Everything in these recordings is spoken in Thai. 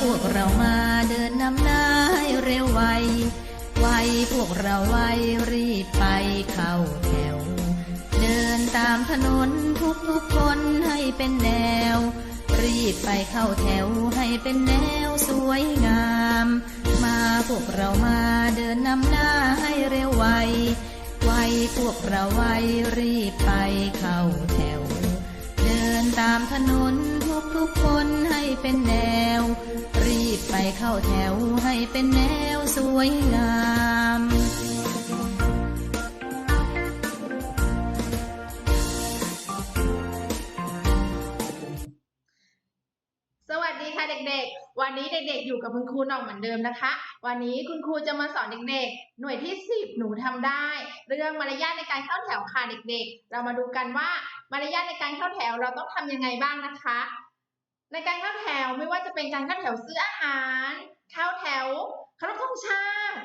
พวกเรามาเดินนำหน้าให้เร็วไว ไวพวกเราไวรีบไปเข้าแถว เดินตามถนนทุกทุกคนให้เป็นแนว รีบไปเข้าแถวให้เป็นแนวสวยงาม มาพวกเรามาเดินนำหน้าให้เร็วไว ไวพวกเราไวรีบไปเข้าแถว เดินตามถนน ทุกคนให้เป็นแนว รีบไปเข้าแถวให้เป็นแนวสวยงามสวัสดีค่ะเด็กๆ วันนี้เด็กๆ อยู่กับคุณครูหน่องเหมือนเดิมนะคะ วันนี้คุณครูจะมาสอนเด็กๆ หน่วยที่ 10 หนูทำได้ เรื่องมารยาทในการเข้าแถวค่ะเด็กๆ เรามาดูกันว่ามารยาทในการเข้าแถวเราต้องทำยังไงบ้างนะคะ ในการเข้าแถวไม่ว่าจะเป็นการเข้าแถวซื้ออาหาร เข้าแถวเคารพธงชาติ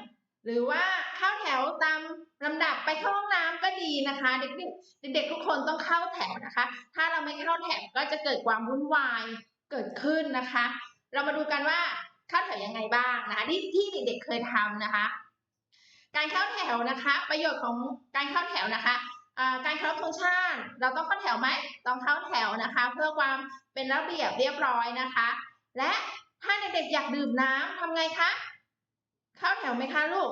หรือว่าเข้าแถวตามลำดับไปเข้าห้องน้ำก็ดีนะคะ เด็กๆเด็กๆทุกคนต้องเข้าแถวนะคะ ถ้าเราไม่เข้าแถวก็จะเกิดความวุ่นวายเกิดขึ้นนะคะ เรามาดูกันว่าเข้าแถวยังไงบ้างนะคะที่ที่เด็กๆเคยทำนะคะ การเข้าแถวนะคะ ประโยชน์ของการเข้าแถวนะคะ การเคารพธงชาติเราต้องเข้าแถวไหมต้องเข้าแถวนะคะ เพื่อความเป็นระเบียบเรียบร้อยนะคะ และถ้าเด็กๆอยากดื่มน้ำทำไงคะเข้าแถวไหมคะลูก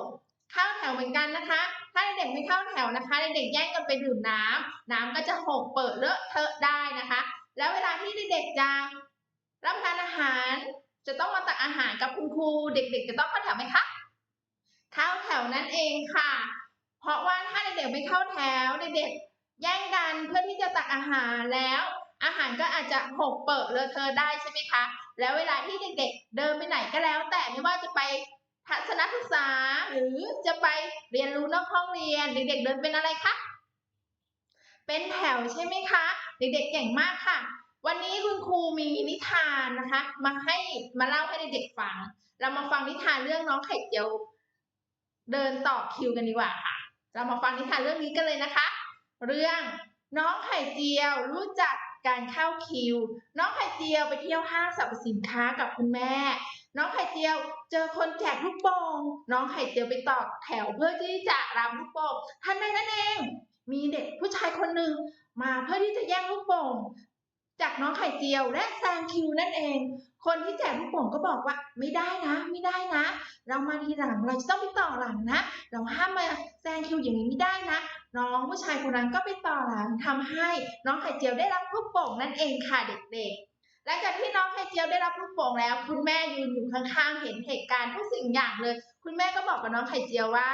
เข้าแถวเหมือนกันนะคะ ถ้าเด็กๆไม่เข้าแถวนะคะ เด็กๆแย่งกันไปดื่มน้ำน้ำก็จะหกเปิดเลอะเทอะได้นะคะ แล้วเวลาที่เด็กๆจะรับประทานอาหาร จะต้องมาตักอาหารกับคุณครูเด็ก ๆ จะต้องเข้าแถวไหมคะเข้าแถวนั่นเองค่ะ เพราะว่าถ้าเด็กๆไม่เข้าแถวเด็กๆแย่งกันเพื่อที่จะตักอาหารแล้ว อาหารก็อาจจะหกเปิดเลอะเทอะได้ใช่ไหมคะ แล้วเวลาที่เด็กๆ เดินไปไหนก็แล้ว แต่ไม่ว่าจะไปทัศนศึกษาหรือจะไปเรียนรู้นอกห้องเรียน เด็กๆ เดินเป็นอะไรคะเป็นแถวใช่ไหมคะ เด็กๆเก่งมากค่ะ วันนี้คุณครูมีนิทานนะคะ มาให้มาเล่าให้เด็กๆฟัง เรามาฟังนิทานเรื่องน้องไข่เจียว เดินต่อคิวกันดีกว่าค่ะ เรามาฟังนิทานเรื่องนี้กันเลยนะคะ เรื่องน้องไข่เจียวรู้จักการเข้าคิว น้องไข่เจียวไปเที่ยวห้างสรรพสินค้ากับคุณแม่ น้องไข่เจียวเจอคนแจกลูกโป่งน้องไข่เจียวไปต่อแถวเพื่อที่จะรับลูกโป่งท่านใดนั้นเอง มีเด็กผู้ชายคนหนึ่งมาเพื่อที่จะแย่งลูกโป่งจากน้องไข่เจียวและแซงคิวนั่นเอง คนที่แจกลูกโป่งก็บอกว่าไม่ได้นะ ไม่ได้นะ เรามาทีหลังเราจะต้องไปต่อหลังนะ เราห้ามมาแซงคิวอย่างนี้ไม่ได้นะ น้องผู้ชายคนนั้นก็ไปต่อหลังทำให้น้องไข่เจียวได้รับลูกโป่งนั่นเองค่ะเด็กๆหลังจากที่น้องไข่เจียวได้รับลูกโป่งแล้ว คุณแม่ยืนอยู่ข้างๆ เห็นเหตุการณ์ทุกสิ่งอย่างเลย คุณแม่ก็บอกกับน้องไข่เจียวว่า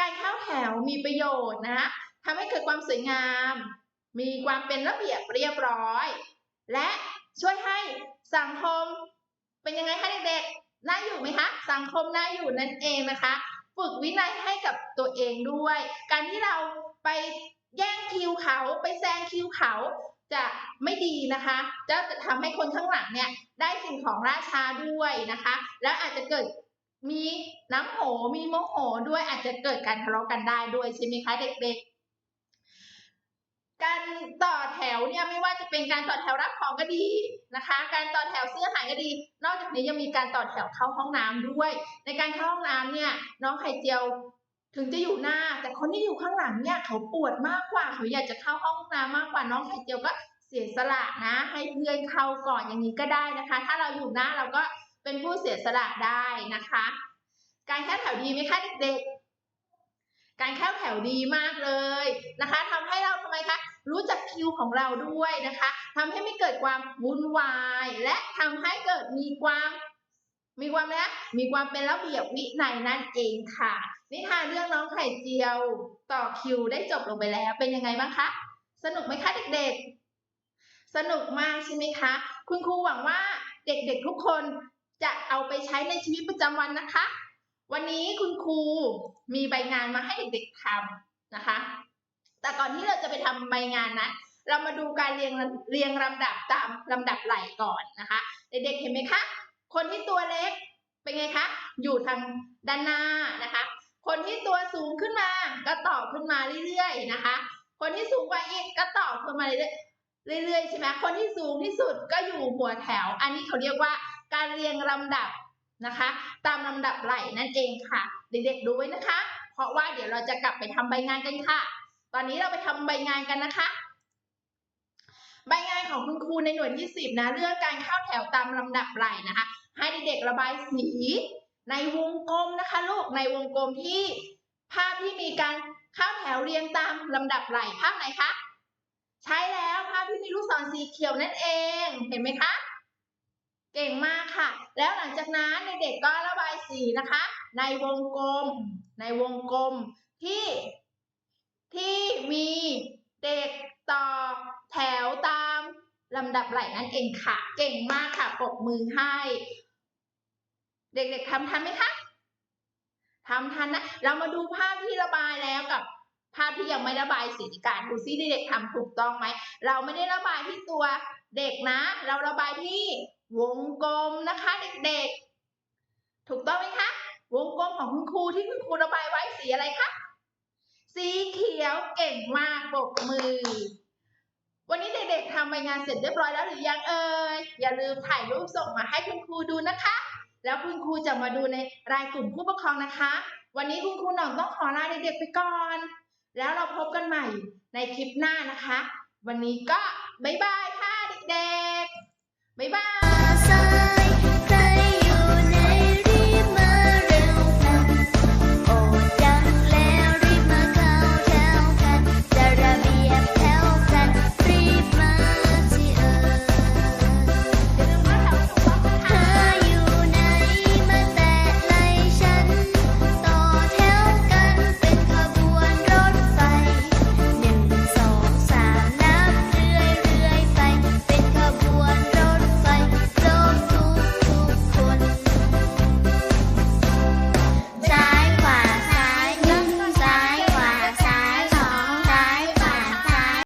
การเข้าแถวมีประโยชน์นะทำให้เกิดความสวยงาม มีความเป็นระเบียบเรียบร้อย และ ช่วยให้สังคมเป็นยังไงคะเด็กๆน่าอยู่ไหมคะ สังคมน่าอยู่นั่นเองนะคะ ฝึกวินัยให้กับตัวเองด้วย การที่เราไปแย่งคิวเขาไปแซงคิวเขาจะไม่ดีนะคะ จะทำให้คนข้างหลังเนี่ยได้สิ่งของราชาด้วยนะคะ แล้วอาจจะเกิดมีน้ำโหมีโมโหด้วยอาจจะเกิดการทะเลาะกันได้ด้วยใช่ไหมคะเด็กๆ การต่อแถวเนี่ยไม่ว่าจะเป็นการต่อแถวรับของก็ดีนะคะ การต่อแถวซื้ออาหารก็ดี นอกจากนี้ยังมีการต่อแถวเข้าห้องน้ำด้วย ในการเข้าห้องน้ำเนี่ยน้องไข่เจียวถึงจะอยู่หน้า แต่คนที่อยู่ข้างหลังเนี่ยเขาปวดมากกว่าเขาอยากจะเข้าห้องน้ำมากกว่าน้องไข่เจียวก็เสียสละนะ ให้เพื่อนเข้าก่อนอย่างนี้ก็ได้นะคะ ถ้าเราอยู่หน้าเราก็เป็นผู้เสียสละได้นะคะ การเข้าแถวดีไหมคะเด็กๆ การเข้าแถวดีมากเลยนะคะทำให้เราทำไมคะรู้จักคิวของเราด้วยนะคะทำให้ไม่เกิดความวุ่นวาย และทำให้เกิดมีความมีความนะมีความเป็นระเบียบวินัยนั่นเองค่ะ นิทานเรื่องน้องไข่เจียวต่อคิวได้จบลงไปแล้ว เป็นยังไงบ้างคะ สนุกไหมคะเด็กๆ สนุกมากใช่ไหมคะ คุณครูหวังว่าเด็กๆทุกคนจะเอาไปใช้ในชีวิตประจำวันนะคะ วันนี้คุณครูมีใบงานมาให้เด็กๆทำนะคะ แต่ก่อนที่เราจะไปทำใบงานนะ เรามาดูการเรียงเรียงลำดับตามลำดับไหลก่อนนะคะ เด็กๆเห็นไหมคะ คนที่ตัวเล็กเป็นไงคะ อยู่ทางด้านหน้านะคะ คนที่ตัวสูงขึ้นมาก็ต่อขึ้นมาเรื่อยๆนะคะ คนที่สูงกว่าอีกก็ต่อขึ้นมาเรื่อยๆเรื่อยๆใช่ไหมคนที่สูงที่สุดก็อยู่หัวแถว อันนี้เขาเรียกว่าการเรียงลำดับ นะคะ ตามลำดับไหลนั่นเองค่ะ เด็กๆดูไว้นะคะ เพราะว่าเดี๋ยวเราจะกลับไปทำใบงานกันค่ะ ตอนนี้เราไปทำใบงานกันนะคะ ใบงานของคุณครูในหน่วยที่สิบนะ เรื่องการเข้าแถวตามลำดับไหลนะคะ ให้เด็กๆระบายสีในวงกลมนะคะลูกในวงกลมที่ภาพที่มีการเข้าแถวเรียงตามลำดับไหลภาพไหนคะใช่แล้วภาพที่มีลูกศรสีเขียวนั่นเองเห็นไหมคะ เก่งมากค่ะ แล้วหลังจากนั้นเด็กๆก็ระบายสีนะคะ ในวงกลม ในวงกลมที่ที่มีเด็กต่อแถวตามลำดับไหลนั่นเองค่ะ เก่งมากค่ะปรบมือให้ เด็กๆทำทันไหมคะทำทันนะ เรามาดูภาพที่ระบายแล้วกับภาพที่ยังไม่ระบายสีกันดูซิเด็กๆทำถูกต้องไหม เราไม่ได้ระบายที่ตัวเด็กนะ เราระบายที่ วงกลมนะคะเด็กๆ ถูกต้องไหมคะ วงกลมของคุณครูที่คุณครูระบายไว้สีอะไรคะ สีเขียวเก่งมากปรบมือ วันนี้เด็กๆทำใบงานเสร็จเรียบร้อยแล้วหรือยังเอ่ย อย่าลืมถ่ายรูปส่งมาให้คุณครูดูนะคะ แล้วคุณครูจะมาดูในรายกลุ่มผู้ปกครองนะคะ วันนี้คุณครูหน่องต้องขอลาเด็กๆไปก่อน แล้วเราพบกันใหม่ในคลิปหน้านะคะ วันนี้ก็บ๊ายบายค่ะเด็กๆบ๊ายบาย